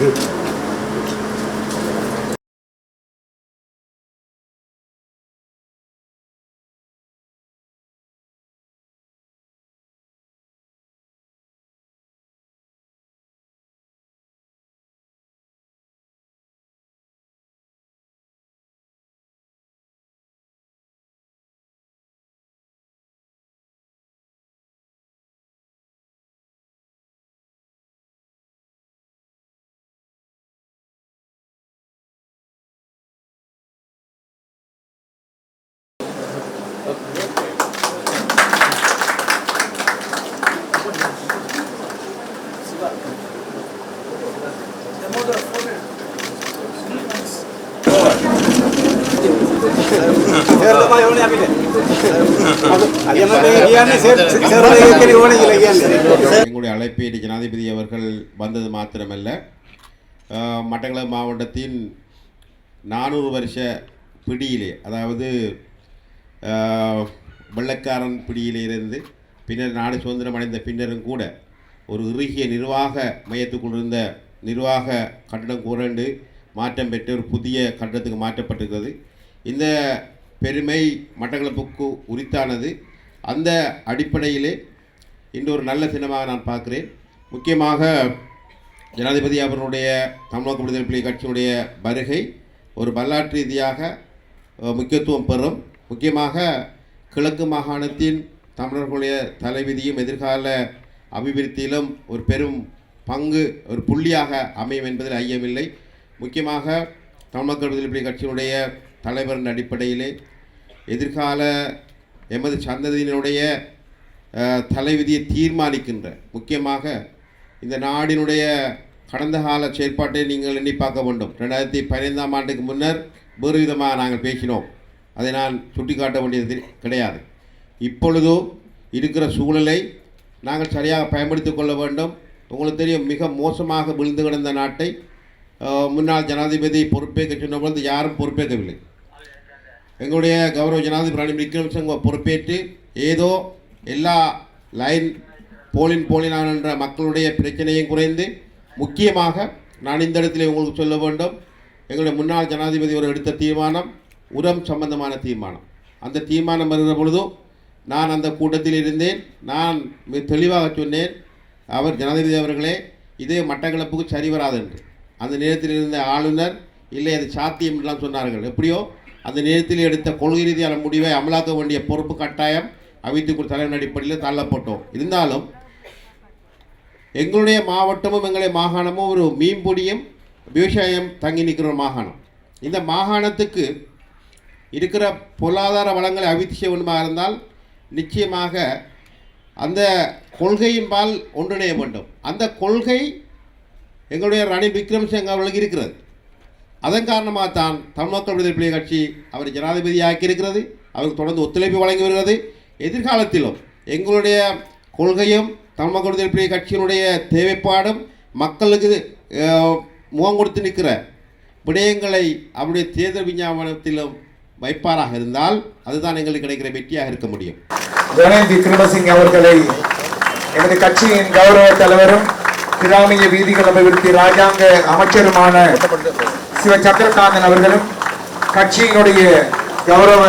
그 எங்களுடைய அழைப்பை ஜனாதிபதி அவர்கள் வந்தது மாத்திரமல்ல. அஹ், மட்டக்களப்பு மாவட்டத்தின் நானூறு வருஷ பிடியிலே அதாவது வெள்ளக்காரன் வெள்ளைக்காரன் பிடியிலே இருந்து பின்னர் நாடு சுதந்திரம் அடைந்த பின்னரும் கூட ஒரு இறுகிய நிர்வாக மையத்துக்குள் இருந்த நிர்வாக கட்டடம் குரண்டு மாற்றம் பெற்று ஒரு புதிய கட்டடத்துக்கு மாற்றப்பட்டிருக்கிறது. இந்த பெருமை மட்டக்களப்புக்கு உரித்தானது. அந்த அடிப்படையிலே இன்று ஒரு நல்ல தினமாக நான் பார்க்கிறேன். முக்கியமாக ஜனாதிபதி அவர்களுடைய தமிழக விடுதலை புலி கட்சியினுடைய வருகை ஒரு வரலாற்று ரீதியாக முக்கியத்துவம் பெறும். முக்கியமாக கிழக்கு மாகாணத்தின் தமிழர்களுடைய தலைவிதியும் எதிர்கால அபிவிருத்தியிலும் ஒரு பெரும் பங்கு ஒரு புள்ளியாக அமையும் என்பதில் ஐயமில்லை. முக்கியமாக தமிழ் மக்கள் விடுதலை கட்சியினுடைய தலைவரின் அடிப்படையிலே எதிர்கால எமது சந்ததியினுடைய தலைவிதியை தீர்மானிக்கின்ற முக்கியமாக இந்த நாடினுடைய கடந்த கால செயற்பாட்டை நீங்கள் எண்ணி பார்க்க வேண்டும். ரெண்டாயிரத்தி பதினைந்தாம் ஆண்டுக்கு முன்னர் வேறு விதமாக நாங்கள் பேசினோம். அதை நான் சுட்டிக்காட்ட வேண்டியது கிடையாது. இப்பொழுதோ இருக்கிற சூழலை நாங்கள் சரியாக பயன்படுத்திக் கொள்ள வேண்டும். உங்களுக்கு தெரியும் மிக மோசமாக விழுந்து கிடந்த நாட்டை முன்னாள் ஜனாதிபதி பொறுப்பேற்க சொன்ன பொழுது யாரும் பொறுப்பேற்கவில்லை. எங்களுடைய கௌரவ ஜனாதிபதி ரணில் பொறுப்பேற்று ஏதோ எல்லா லைன் போலின் போலினான் என்ற மக்களுடைய பிரச்சனையும் குறைந்து முக்கியமாக நான் இந்த இடத்துல உங்களுக்கு சொல்ல வேண்டும். எங்களுடைய முன்னாள் ஜனாதிபதி ஒரு எடுத்த தீர்மானம் உரம் சம்பந்தமான தீர்மானம். அந்த தீர்மானம் வருகிற பொழுதும் நான் அந்த கூட்டத்தில் இருந்தேன். நான் மிக தெளிவாக சொன்னேன் அவர் ஜனாதிபதி அவர்களே இது மட்டக்களப்புக்கு சரி வராது என்று. அந்த நேரத்தில் இருந்த ஆளுநர் இல்லை அது சாத்தியம் என்றெல்லாம் சொன்னார்கள். எப்படியோ அந்த நேரத்தில் எடுத்த கொள்கை ரீதியான முடிவை அமலாக்க வேண்டிய பொறுப்பு கட்டாயம் அவைத்துக்குள் தலைவன் அடிப்படையில் தள்ளப்பட்டோம். இருந்தாலும் எங்களுடைய மாவட்டமும் எங்களுடைய மாகாணமும் ஒரு மீன்பொடியும் விவசாயம் தங்கி நிற்கிற ஒரு மாகாணம். இந்த மாகாணத்துக்கு இருக்கிற பொருளாதார வளங்களை அவித்து செய்ய வேண்டுமாக இருந்தால் நிச்சயமாக அந்த கொள்கையின்பால் ஒன்றிணைய வேண்டும். அந்த கொள்கை எங்களுடைய ரணி விக்ரம் சிங் அவர்களுக்கு இருக்கிறது. அதன் காரணமாக தான் தமிழ் மக்கள் விடுதலை புலிகள் கட்சி அவர் ஜனாதிபதியாக்கி இருக்கிறது அவருக்கு தொடர்ந்து ஒத்துழைப்பு வழங்கி வருகிறது. எதிர்காலத்திலும் எங்களுடைய கொள்கையும் தமிழ் மக்கள் விடுதலை புலிகள் கட்சியினுடைய தேவைப்பாடும் மக்களுக்கு முகம் கொடுத்து நிற்கிற விடயங்களை அவருடைய தேர்தல் விஞ்ஞாபனத்திலும் வைப்பாராக இருந்தால் அதுதான் எங்களுக்கு கிடைக்கிற வெற்றியாக இருக்க முடியும். ரணில் அவர்களை எனது கட்சியின் கௌரவ தலைவரும் கிராமிய வீதிகள் அபிவிருத்தி ராஜாங்க அமைச்சருமான சிவ சந்திரகாந்தன் அவர்களும் கட்சியினுடைய கௌரவ